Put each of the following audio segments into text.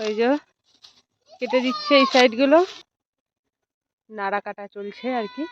ওই যে, কেটে দিচ্ছে এই সাইডগুলো নাড়া কাটা চলছে আর কি।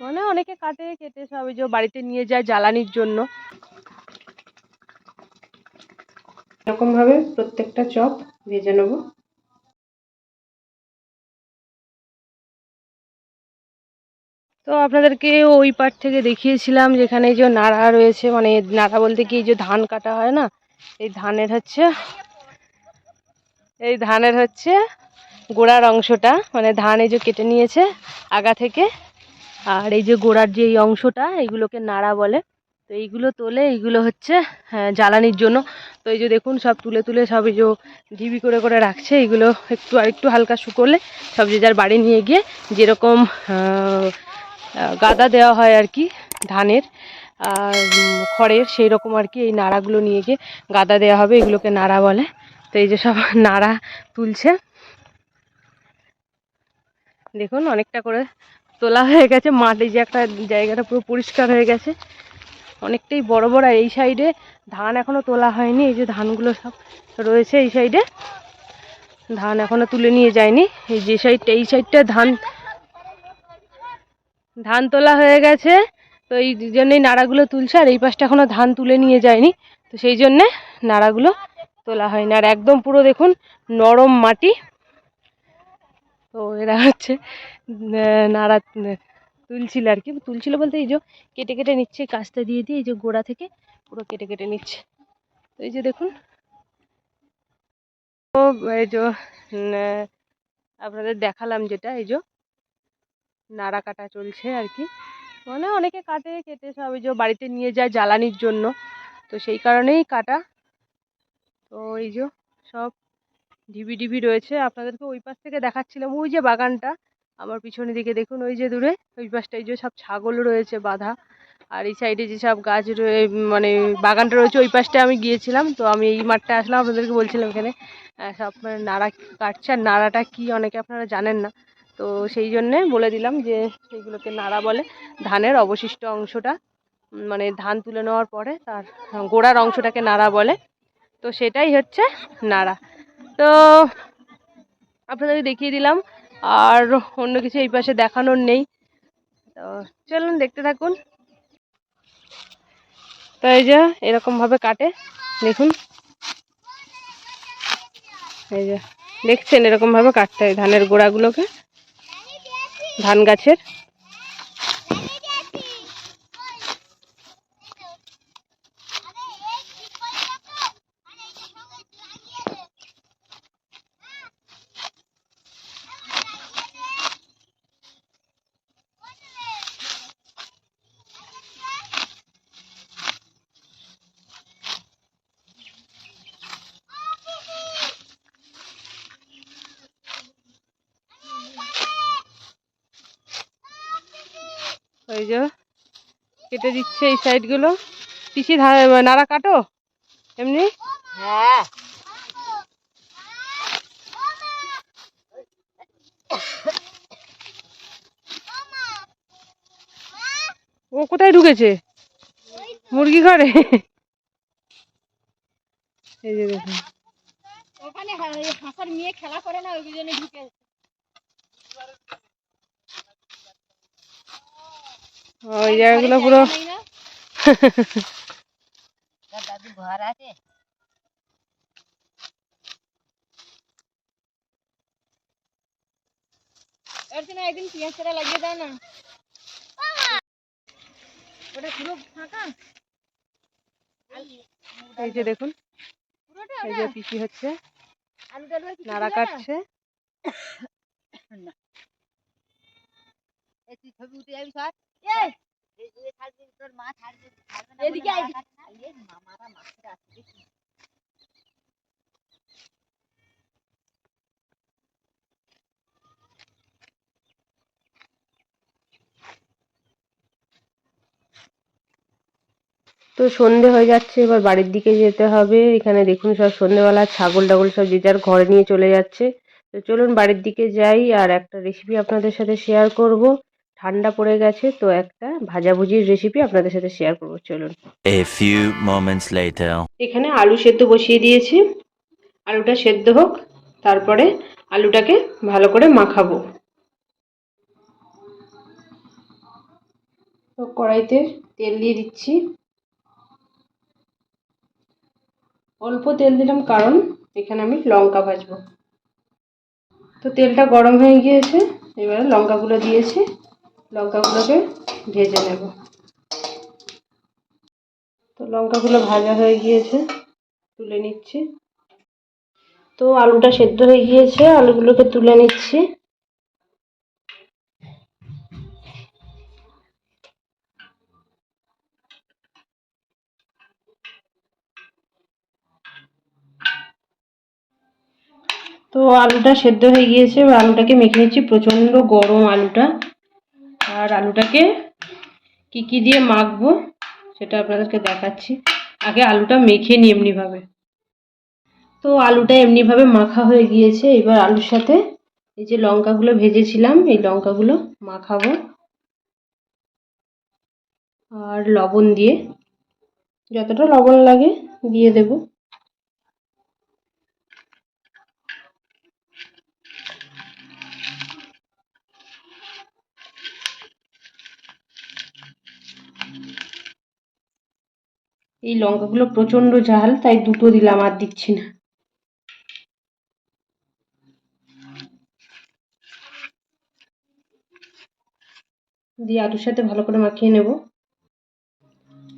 মানে অনেকে কাটে, কেটে সব ওই যে বাড়িতে নিয়ে যায় জ্বালানির জন্য। এরকমভাবে প্রত্যেকটা চপ ভেজে নেব। তো আপনাদেরকে ওই পার থেকে দেখিয়েছিলাম যেখানে যে নাড়া রয়েছে মানে নাড়া বলতে কি যে ধান কাটা হয় না? এই ধানের হচ্ছে এই ধানের হচ্ছে গোড়ার অংশটা মানে ধান এই যে কেটে নিয়েছে আগা থেকে আর এই যে গোড়ার যে এই অংশটা এইগুলোকে নাড়া বলে। তো এইগুলো তোলে এইগুলো হচ্ছে হ্যাঁ, জ্বালানির জন্য। তো এই যে দেখুন সব তুলে তুলে সব এই যে ঢিবি করে করে রাখছে এইগুলো একটু আর একটু হালকা শুকোলে সব যে যার বাড়ি নিয়ে গিয়ে যেরকম গাদা দেওয়া হয় আর কি ধানের আর খড়ের সেই রকম আর কি এই নাড়াগুলো নিয়ে গিয়ে গাদা দেওয়া হবে এগুলোকে নাড়া বলে। তো এই যে সব নাড়া তুলছে। দেখুন, অনেকটা করে তোলা হয়ে গেছে। মাঠে যে একটা জায়গাটা পুরো পরিষ্কার হয়ে গেছে। অনেকটাই বড় বড় এই সাইডে ধান এখনও তোলা হয়নি। এই যে ধানগুলো সব রয়েছে এই সাইডে ধান এখনও তুলে নিয়ে যায়নি। এই যে সাইডটা এই সাইডটা ধান ধান তোলা হয়ে গেছে। তো এই জন্যই নাড়াগুলো তুলছে, আর এই পাশটা এখনও ধান তুলে নিয়ে যায়নি। তো সেই জন্যে নাড়াগুলো তোলা হয় না আর একদম পুরো দেখুন নরম মাটি। তো এরা হচ্ছে নাড়া, তুলছিল আর কি। তুলছিল বলতে এই যে কেটে কেটে নিচ্ছে কাস্তে দিয়ে দিয়ে এই যে গোড়া থেকে পুরো কেটে কেটে নিচ্ছে। তো এই যে দেখুন। তো এই যে আপনাদের দেখালাম যেটা, এই যে নাড়া কাটা চলছে আর কি। মানে অনেকে কাটে, কেটে সব এই যে বাড়িতে নিয়ে যায় জ্বালানির জন্য। তো সেই কারণেই কাটা তো এই যে সব ঢিবি ঢিবি রয়েছে। আপনাদেরকে ওই পাশ থেকে দেখাচ্ছিলাম। ওই যে বাগানটা, আমার পিছনের দিকে দেখুন, ওই যে দূরে, ওই পাশটা এই যে সব ছাগল রয়েছে, বাঁধা। আর এই সাইডে যে সব গাছ রয়ে মানে বাগানটা রয়েছে, ওই পাশটা আমি গিয়েছিলাম। তো আমি এই মাঠটা আসলাম, আপনাদেরকে বলছিলাম এখানে। সব মানে নাড়া কাটছে। আর নাড়াটা কী অনেকে আপনারা জানেন না। তো সেই জন্যে বলে দিলাম যে সেইগুলোকে নাড়া বলে। ধানের অবশিষ্ট অংশটা মানে ধান তুলে নেওয়ার পরে তার গোড়ার অংশটাকে নাড়া বলে। তো সেটাই হচ্ছে নাড়া। তো আপনাদের দেখিয়ে দিলাম, আর অন্য কিছু এই পাশে দেখানোর নেই। তো চলুন দেখতে থাকুন। তো এই যে এরকমভাবে কাটে, দেখুন। এই যে দেখছেন এরকমভাবে কাটতে হয় ধানের গোড়াগুলোকে, ধান গাছের। ওই যে কেটে দিচ্ছে এই সাইডগুলো পিসি নাড়া কাটো? এমনি? হ্যাঁ। ও কোথায় ঢুকেছে? মুরগি ঘরে? এই যে দেখুন। ওখানে হাঁসার মেয়ে খেলা করে না ওই জন্য ঢুকে ওই জায়গাগুলো পুরো দাদু ঘর আছে অর্চনা একদিন পেঁয়াজ লাগিয়ে দাও না ওটা পুরো ফাঁকা এই যে দেখুন এই যে পিসি হচ্ছে নাড়া? কাটছে ছবি উঠে যাবি সর এই যে থাকবি তোর মা থাকবে থাকবে না এদিকে মামারা তো সন্ধে হয়ে যাচ্ছে এবার বাড়ির দিকে যেতে হবে। এখানে দেখুন সব সন্ধেবেলা ছাগল টাগল সব যে যার ঘরে নিয়ে চলে যাচ্ছে। তো চলুন বাড়ির দিকে যাই আর একটা রেসিপি আপনাদের সাথে শেয়ার করব। ঠান্ডা পড়ে গেছে তো একটা ভাজাভুজির রেসিপি আপনাদের সাথে শেয়ার করব চলুন। A few moments later. এখানে আলু সেদ্ধ বসিয়ে দিয়েছি। আলুটা সেদ্ধ হোক তারপরে আলুটাকে ভালো করে মাখাবো। তো কড়াইতে তেল দিয়ে দিচ্ছি। অল্প তেল দিলাম কারণ এখানে আমি লঙ্কা ভাজবো। তো তেলটা গরম হয়ে গিয়েছে এবারে লঙ্কাগুলো দিয়েছি। লঙ্কাগুলোকে ভেজে নেব। তো লঙ্কাগুলো ভাজা হয়ে গিয়েছে, তুলে নিচ্ছি। তো আলুটা সেদ্ধ হয়ে গিয়েছে, আলুগুলোকে তুলে নিচ্ছি। তো আলুটা সেদ্ধ হয়ে গিয়েছে আলুটাকে মেখে নিচ্ছি প্রচণ্ড গরম আলুটা। আর আলুটাকে কি কি দিয়ে মাখবো সেটা আপনাদেরকে দেখাচ্ছি। আগে আলুটা মেখে নিই এমনিভাবে। তো আলুটা এমনিভাবে মাখা হয়ে গিয়েছে। এবার আলুর সাথে এই যে লঙ্কাগুলো ভেজেছিলাম, এই লঙ্কাগুলো মাখাবো। আর লবণ দিয়ে, যতটা লবণ লাগে দিয়ে দেবো। এই লঙ্কাগুলো প্রচণ্ড ঝাল, তাই দুটো দিলাম আর দিচ্ছি না। দিয়ে আলুর সাথে ভালো করে মাখিয়ে নেব।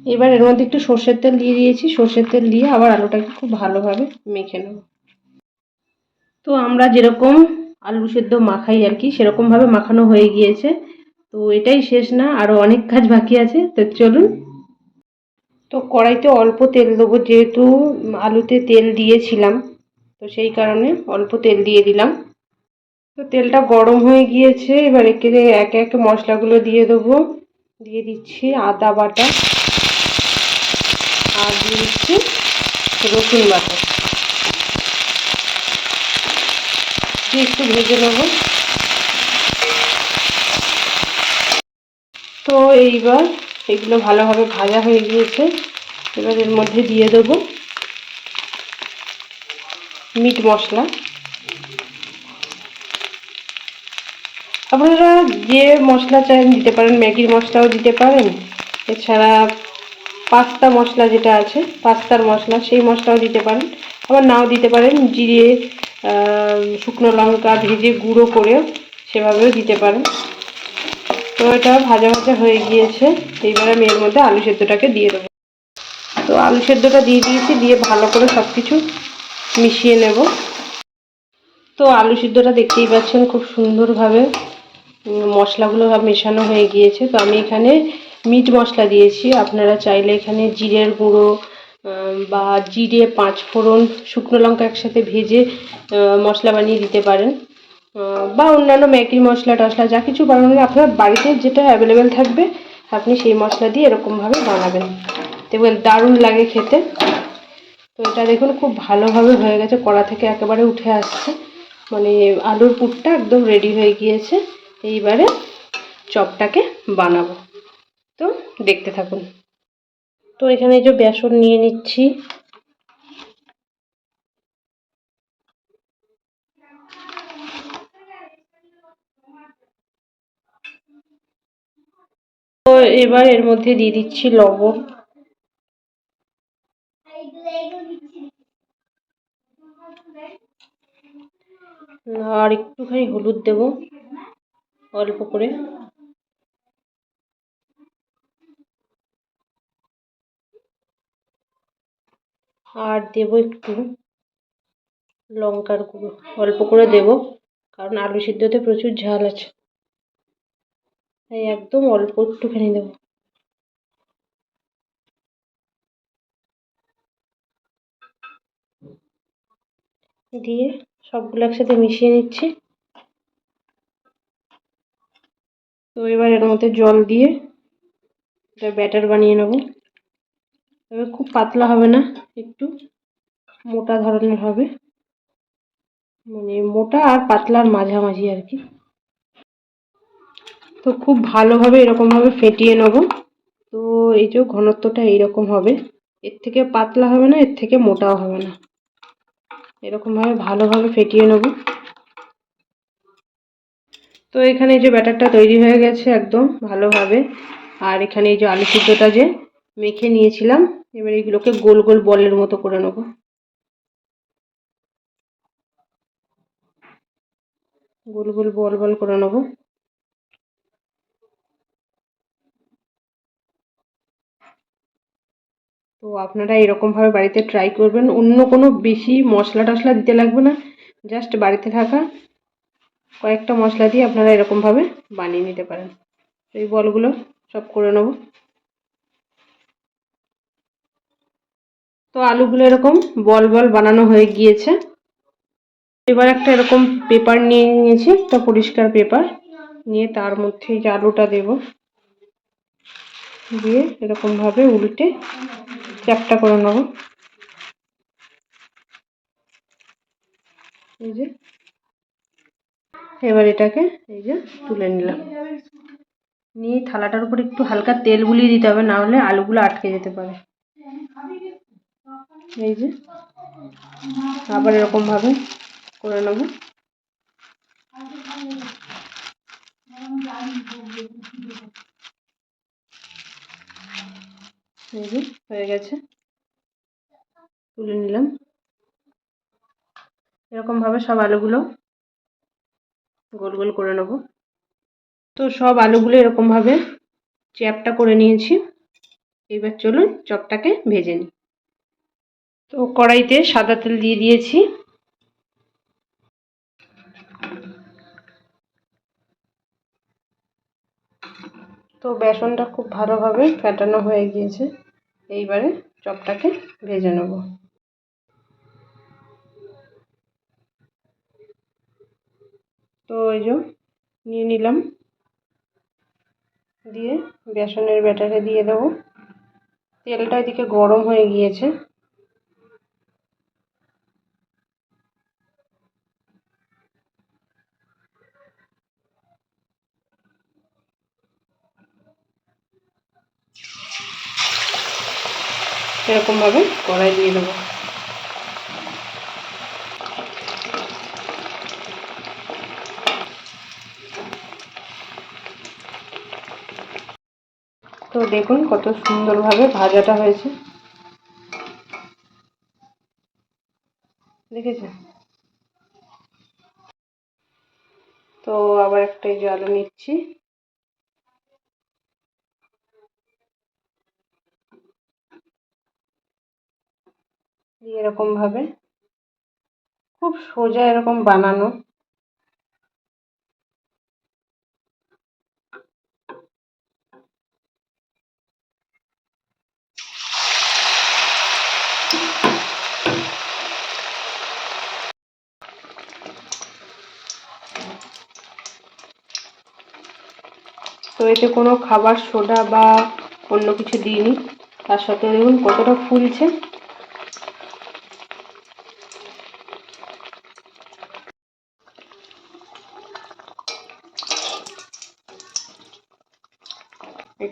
এবার এর মধ্যে একটু সর্ষের তেল দিয়ে দিয়েছি। সর্ষের তেল দিয়ে আবার আলুটাকে খুব ভালোভাবে মেখে নেব। তো আমরা যেরকম আলু সেদ্ধ মাখাই আর কি, সেরকমভাবে মাখানো হয়ে গিয়েছে। তো এটাই শেষ না আরও অনেক কাজ বাকি আছে। তো চলুন তো কড়াইতে অল্প তেল দেবো, যেহেতু আলুতে তেল দিয়েছিলাম, তো সেই কারণে অল্প তেল দিয়ে দিলাম। তো তেলটা গরম হয়ে গিয়েছে, এবার একে একে একে মশলাগুলো দিয়ে দেবো। দিয়ে দিচ্ছি আদা বাটা আর দিয়ে দিচ্ছি রসুন বাটা। দিয়ে একটু ভেজে নেব। তো এইবার এগুলো ভালোভাবে ভাজা হয়ে গিয়েছে। এবার এর মধ্যে দিয়ে দেবো মিট মশলা। আপনারা যে মশলা চান দিতে পারেন, ম্যাগির মশলাও দিতে পারেন। এছাড়া পাস্তা মশলা যেটা আছে, পাস্তার মশলা, সেই মশলাও দিতে পারেন। আবার নাও দিতে পারেন, জিরে শুকনো লঙ্কা ভেজে গুঁড়ো করেও সেভাবেও দিতে পারেন। তো এটা ভাজা ভাজা হয়ে গিয়েছে। এইবার আমি এর মধ্যে আলু সেদ্ধটাকে দিয়ে দেবো। তো আলু সেদ্ধটা দিয়ে দিয়েছি, দিয়ে ভালো করে সব কিছু মিশিয়ে নেব। তো আলু সিদ্ধটা দেখতেই পাচ্ছেন খুব সুন্দরভাবে মশলাগুলো মেশানো হয়ে গিয়েছে। তো আমি এখানে মিট মশলা দিয়েছি। আপনারা চাইলে এখানে জিরের গুঁড়ো বা জিরে পাঁচ ফোড়ন শুকনো লঙ্কা একসাথে ভেজে মশলা বানিয়ে দিতে পারেন। বা অন্যান্য ম্যাগি মশলা টশলা যা কিছু বানাবেন আপনার বাড়িতে যেটা অ্যাভেলেবেল থাকবে, আপনি সেই মশলা দিয়ে এরকমভাবে বানাবেন। দেখবেন দারুণ লাগে খেতে। তো এটা দেখুন খুব ভালোভাবে হয়ে গেছে, কড়া থেকে একেবারে উঠে আসছে। মানে আলুর পুরটা একদম রেডি হয়ে গিয়েছে। এইবারে চপটাকে বানাবো। তো দেখতে থাকুন। তো এখানে যে বেসন নিয়ে নিচ্ছি। তো এবার এর মধ্যে দিয়ে দিচ্ছি লবণ। আর একটুখানি হলুদ দেব, অল্প করে। আর দেব একটু লঙ্কার গুঁড়ো, অল্প করে দেব, কারণ আলু সিদ্ধতে প্রচুর ঝাল আছে। তাই একদম অল্প একটুখানি দেবো। দিয়ে সবগুলো একসাথে মিশিয়ে নিচ্ছি। তো এবার এর মধ্যে জল দিয়ে এটা ব্যাটার বানিয়ে নেব। তবে খুব পাতলা হবে না, একটু মোটা ধরনের হবে। মানে মোটা আর পাতলার মাঝামাঝি আর কি। তো খুব ভালোভাবে এরকমভাবে ফেটিয়ে নেব। তো এই যে ঘনত্বটা এইরকম হবে। এর থেকে পাতলা হবে না, এর থেকে মোটাও হবে না। এরকমভাবে ভালোভাবে ফেটিয়ে নেব। তো এখানে এই যে ব্যাটারটা তৈরি হয়ে গেছে একদম ভালোভাবে। আর এখানে এই যে আলু সিদ্ধটা যে মেখে নিয়েছিলাম, এবার এইগুলোকে গোল গোল বলের মতো করে নেব। গোল গোল বল বল করে নেব। তো আপনারা এরকমভাবে বাড়িতে ট্রাই করবেন। অন্য কোনো বেশি মশলা টশলা দিতে লাগবে না। জাস্ট বাড়িতে থাকা কয়েকটা মশলা দিয়ে আপনারা এরকমভাবে বানিয়ে নিতে পারেন। তো এই বলগুলো সব করে নেব। তো আলুগুলো এরকম বল বল বানানো হয়ে গিয়েছে। এবার একটা এরকম পেপার নিয়ে নিয়েছি, একটা পরিষ্কার পেপার। নিয়ে তার মধ্যে যে আলুটা দেব। দিয়ে এরকমভাবে উল্টে চ্যাপটা করে নেব। এই যে। এবার এটাকে এই যে তুলে নিলাম। নিয়ে থালাটার উপর একটু হালকা তেল বুলিয়ে দিতে হবে না হলে আলুগুলো আটকে যেতে পারে। এই যে। আবার এরকমভাবে করে নেব। যে হয়ে গেছে তুলে নিলাম এরকমভাবে সব আলুগুলো গোল গোল করে নেব। তো সব আলুগুলো এরকমভাবে চ্যাপটা করে নিয়েছি। এবার চলুন চপটাকে ভেজে নিই। তো কড়াইতে সাদা তেল দিয়ে দিয়েছি। তো বেসনটা খুব ভালোভাবে ফেটানো হয়ে গিয়েছে। এইবারে চপটাকে ভেজে নেব। তো ওই যে নিয়ে নিলাম। দিয়ে বেসনের ব্যাটারে দিয়ে দেবো। তেলটা এদিকে গরম হয়ে গিয়েছে। এরকমভাবে কড়াই দিয়ে দেবো। তো দেখুন কত সুন্দরভাবে ভাজাটা হয়েছে। দেখেছেন? তো আবার একটা আলু নিচ্ছি। দিয়ে এরকম ভাবে। খুব সোজা এরকম বানানো। তো এতে কোনো খাবার, সোডা বা অন্য কিছু দিইনি। তার সাথে দেখুন কতটা ফুলছে।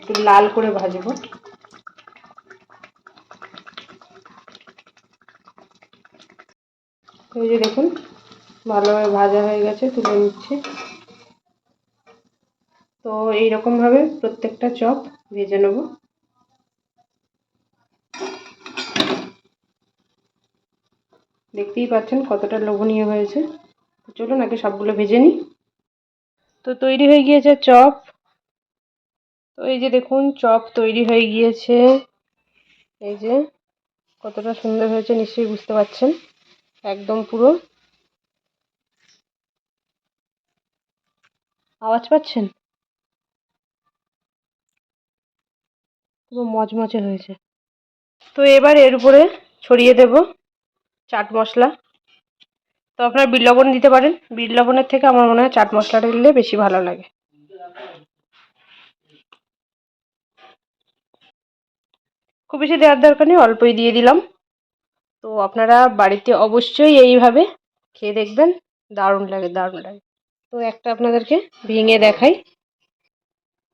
একটু লাল করে ভাজবো। এই যে দেখুন, ভালোভাবে ভাজা হয়ে গেছে, তুলে নিচ্ছি। তো এইরকমভাবে প্রত্যেকটা চপ ভেজে নেব। দেখতেই পাচ্ছেন কতটা লোভনীয় হয়েছে। চলুন আগে সবগুলো ভেজে নিই। তো তৈরি হয়ে গিয়েছে চপ। তো এই যে দেখুন, চপ তৈরি হয়ে গিয়েছে। এই যে কতটা সুন্দর হয়েছে, নিশ্চয়ই বুঝতে পারছেন? একদম পুরো। আওয়াজ পাচ্ছেন? পুরো মচমচে হয়েছে। তো এবার এর উপরে ছড়িয়ে দেব চাট মশলা। তো আপনারা বিট লবণ দিতে পারেন। বিট লবণের থেকে আমার মনে হয় চাট মশলাটা দিলে বেশি ভালো লাগে। খুব বেশি দেওয়ার দরকার নেই, অল্পই দিয়ে দিলাম। তো আপনারা বাড়িতে অবশ্যই এইভাবে খেয়ে দেখবেন, দারুণ লাগে দারুণ লাগে। তো একটা আপনাদেরকে ভেঙে দেখাই।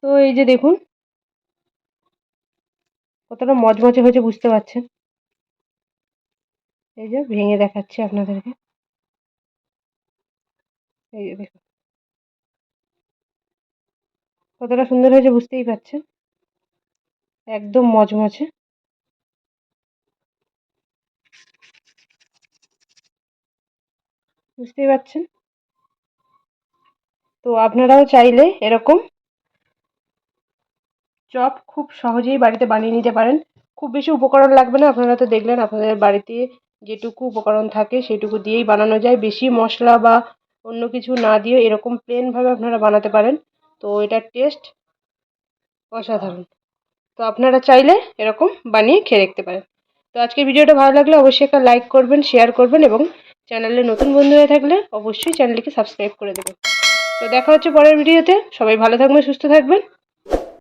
তো এই যে দেখুন, কতটা মচমচে হয়েছে, বুঝতে পারছেন? এই যে ভেঙে দেখাচ্ছি আপনাদেরকে। এই যে দেখুন, কতটা সুন্দর হয়েছে, বুঝতেই পারছেন? একদম মচমচে বুঝতেই পারছেন? তো আপনারাও চাইলে এরকম চপ খুব সহজেই বাড়িতে বানিয়ে নিতে পারেন। খুব বেশি উপকরণ লাগবে না, আপনারা তো দেখলেন আপনাদের বাড়িতে যেটুকু উপকরণ থাকে সেটুকু দিয়েই বানানো যায়। বেশি মশলা বা অন্য কিছু না দিয়ে এরকম প্লেনভাবে আপনারা বানাতে পারেন। তো এটার টেস্ট অসাধারণ। তো আপনারা চাইলে এরকম বানিয়ে খেয়ে দেখতে পারেন। তো আজকের ভিডিওটা ভালো লাগলে অবশ্যই একটা লাইক করবেন শেয়ার করবেন এবং চ্যানেলে নতুন বন্ধু হয়ে থাকলে অবশ্যই চ্যানেলটিকে সাবস্ক্রাইব করে দেবেন তো দেখা হচ্ছে পরের ভিডিওতে। সবাই ভালো থাকবেন, সুস্থ থাকবেন।